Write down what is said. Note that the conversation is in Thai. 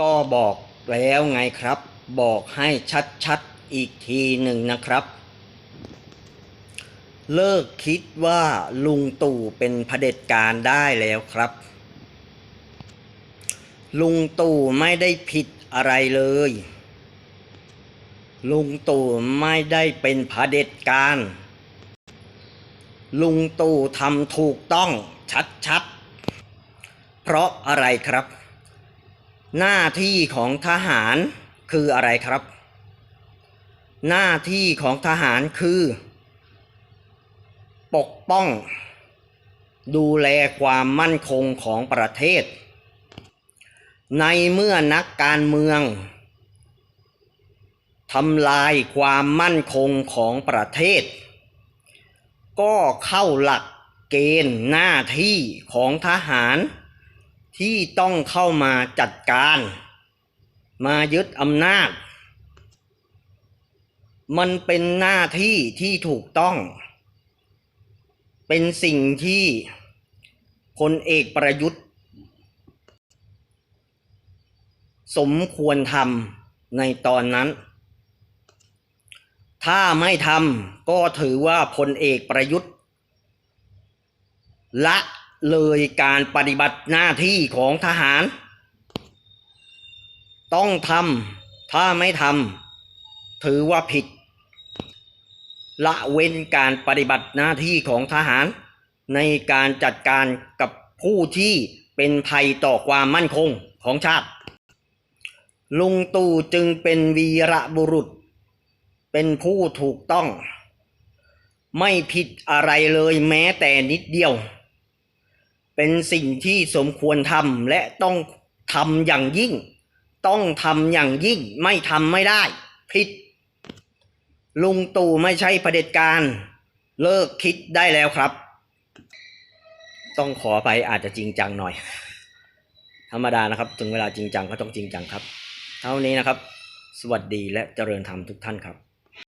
ก็บอกแล้วไงครับ บอกให้ชัดๆอีกทีหนึ่งนะครับ เลิกคิดว่าลุงตู่เป็นเผด็จการได้แล้วครับ ลุงตู่ไม่ได้ผิดอะไรเลย ลุงตู่ไม่ได้เป็นเผด็จการ ลุงตู่ทำถูกต้องชัดๆ เพราะอะไรครับ หน้าที่ของทหารคืออะไรครับ หน้าที่ของทหารคือ ปกป้อง ดูแลความมั่นคงของประเทศ ในเมื่อนักการเมืองทำลายความมั่นคงของประเทศ ก็เข้าหลักเกณฑ์หน้าที่ของทหาร ที่ต้องเข้ามาจัดการ มายึดอำนาจ มันเป็นหน้าที่ที่ถูกต้อง เป็นสิ่งที่พลเอกประยุทธ์ สมควรทำในตอนนั้น ถ้าไม่ทำก็ถือว่าพลเอกประยุทธ์ ละ เลยการปฏิบัติหน้าที่ของทหาร ต้องทำถ้าไม่ทำถือว่าผิด ละเว้นการปฏิบัติหน้าที่ของทหาร ในการจัดการกับผู้ที่เป็นภัยต่อความมั่นคงของชาติ ลุงตู่จึงเป็นวีระบุรุษ เป็นผู้ถูกต้อง ไม่ผิดอะไรเลยแม้แต่นิดเดียว เป็นสิ่งที่สมควรทำและต้องทำอย่างยิ่ง ต้องทำอย่างยิ่งไม่ทำไม่ได้ผิดลุงตู่ไม่ใช่เผด็จการ เลิกคิดได้แล้วครับ ต้องขอไปอาจจะจริงจังหน่อย ธรรมดานะครับ ถึงเวลาจริงจังก็ต้องจริงจังครับ เท่านี้นะครับ สวัสดีและเจริญธรรมทุกท่านครับ